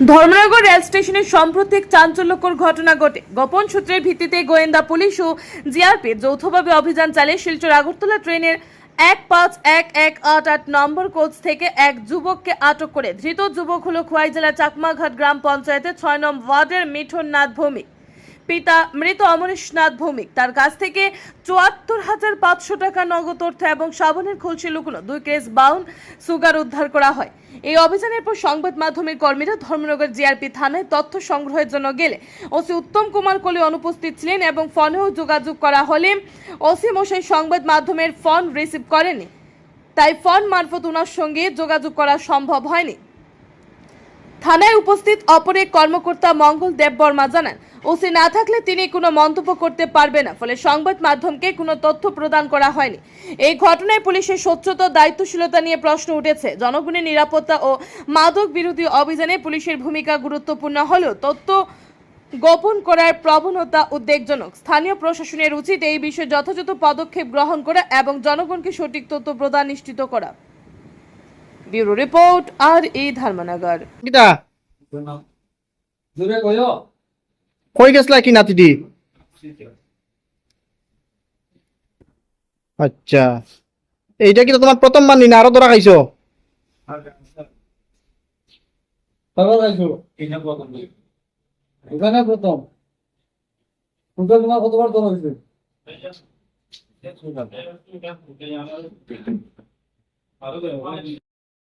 Dharmanagar rail স্টেশনে সম্প্রতি এক চাঞ্চল্যকর ঘটনা ঘটে। গোপন সূত্রের ভিত্তিতে গোয়েন্দা পুলিশ ও জিআরপি যৌথভাবে অভিযান চালিয়ে শিলচর আগরতলা ট্রেনের এক পাঁচ এক এক আট আট নম্বর কোচ থেকে এক যুবককে আটক করে। ধৃত যুবক হল খোয়াই জেলা চাকমাঘাট গ্রাম পঞ্চায়েতে ছয় নম্বর ওয়ার্ডের মিঠুন নাথ ভৌমিক। পিতা মৃত অমরেশ নাথ ভৌমিক। তার কাছ থেকে চুয়াত্তর হাজার পাঁচশো টাকা নগদ অর্থ এবং সাবানের খুলসি লুকোনো দুই কেস বাউন সুগার উদ্ধার করা হয়। এই অভিযানের পর সংবাদ মাধ্যমের কর্মীরা ধর্মনগর জিআরপি থানায় তথ্য সংগ্রহের জন্য গেলে। ওসি উত্তম কুমার কোলে অনুপস্থিত ছিলেন এবং ফোনেও যোগাযোগ করা হলে ওসি মশাই সংবাদ মাধ্যমের ফোন রিসিভ করেনি তাই ফোন মারফত ওনার সঙ্গে যোগাযোগ করা সম্ভব হয়নি। থানায় উপস্থিত অপর এক কর্মকর্তা মঙ্গল দেব বর্মা জানান, ওসি না থাকলে তিনি কোনো মন্তব্য করতে পারবে না, ফলে সংবাদ মাধ্যমকে কোনো তথ্য প্রদান করা হয়নি। এই ঘটনায় পুলিশের স্বচ্ছতা, দায়িত্বশীলতা নিয়ে প্রশ্ন উঠেছে। জনগণের নিরাপত্তা ও মাদক বিরোধী অভিযানে পুলিশের ভূমিকা গুরুত্বপূর্ণ হলেও তথ্য গোপন করার প্রবণতা উদ্বেগজনক। স্থানীয় প্রশাসনের উচিত এই বিষয়ে যথাযথ পদক্ষেপ গ্রহণ করা এবং জনগণকে সঠিক তথ্য প্রদান নিশ্চিত করা। ব্যুরো রিপোর্ট আর এই ধর্মনগর কিতা জোরে কইও কই গেছলা কি নাতিটি আচ্ছা এইটা কি তোমার প্রথম মানি না আরও ধরা খাইছো তারপর আইছো এখানে প্রথম তোমরা তোমার কতবার আরও